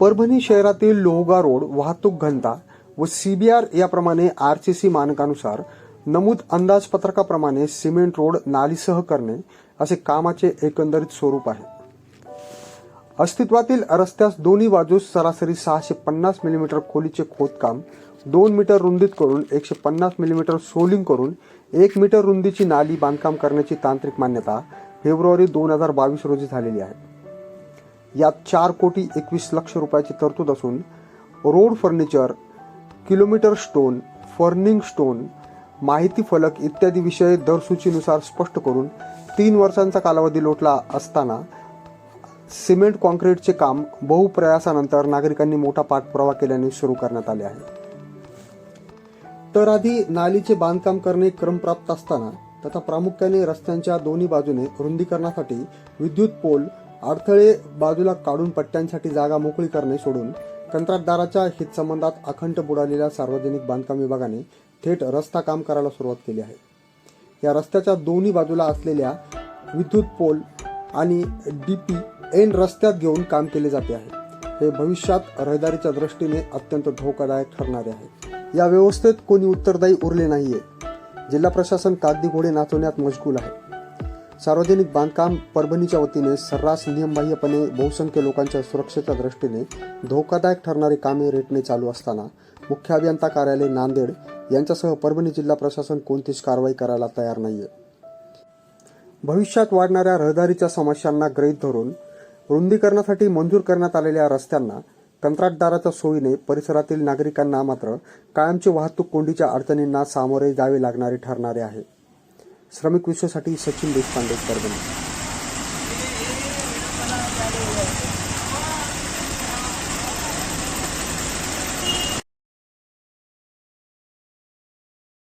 परभणी शहरातील लोहगा रोड वाहतूक घनता व सीबीआर याप्रमाणे आरसीसी मानकानुसार नमूद अंदाजपत्रकाप्रमाणे सिमेंट रोड नालीसह करणे असे कामाचे एकंदरीत स्वरूप आहे. अस्तित्वातील रस्त्यास दोन्ही बाजूस सरासरी सहाशे पन्नास मिलीमीटर खोलीचे खोदकाम दोन मीटर रुंदीत करून एकशे पन्नास मिलीमीटर सोलिंग करून एक मीटर रुंदीची नाली बांधकाम करण्याची तांत्रिक मान्यता फेब्रुवारी दोन हजार बावीस रोजी झालेली आहे. यात चार कोटी एकवीस लक्ष रुपयाची तरतूद असून रोड फर्निचर किलोमीटर स्टोन फर्निंग स्टोन माहिती फलक इत्यादी विषय दरसूचीनुसार स्पष्ट करून तीन वर्षांचा कालावधी लोटला असताना सिमेंट कॉन्क्रीटचे काम बहुप्रयासानंतर नागरिकांनी मोठा पाठपुरावा केल्याने सुरू करण्यात आले आहे. तर आधी नालीचे बांधकाम करणे क्रमप्राप्त असताना तथा प्रामुख्याने रस्त्यांच्या दोन्ही बाजूने रुंदीकरणासाठी विद्युत पोल अडथळे बाजूला काढून पट्ट्यांसाठी जागा मोकळी करणे सोडून कंत्राटदाराच्या हितसंबंधात अखंड बुडालेल्या सार्वजनिक बांधकाम विभागाने थेट रस्ता काम करायला सुरुवात केली आहे. या रस्त्याच्या दोन्ही बाजूला असलेल्या विद्युत पोल आणि डी पी एन रस्त्यात घेऊन काम केले जाते आहे. हे भविष्यात रहदारीच्या दृष्टीने अत्यंत धोकादायक ठरणारे आहे. या व्यवस्थेत कोणी उत्तरदायी उरले नाहीये. जिल्हा प्रशासन कागदी घोडे नाचवण्यात मशगूल आहे. सार्वजनिक बांधकाम परभणीच्या वतीने सर्रास नियमबाह्यपणे बहुसंख्य लोकांच्या सुरक्षेच्या दृष्टीने धोकादायक ठरणारी कामे रेटणे चालू असताना मुख्य अभियंता कार्यालय नांदेड यांच्यासह परभणी जिल्हा प्रशासन कोणतीच कारवाई करायला तयार नाहीये. भविष्यात वाढणाऱ्या रहदारीच्या समस्यांना गृहीत धरून रुंदीकरणासाठी मंजूर करण्यात आलेल्या रस्त्यांना कंत्राटदाराच्या सोयीने परिसरातील नागरिकांना मात्र कायमची वाहतूक कोंडीच्या अडचणींना सामोरे जावे लागणारे ठरणारे आहे. श्रमिक विश्वसाठी सचिन देशपांडे परभणी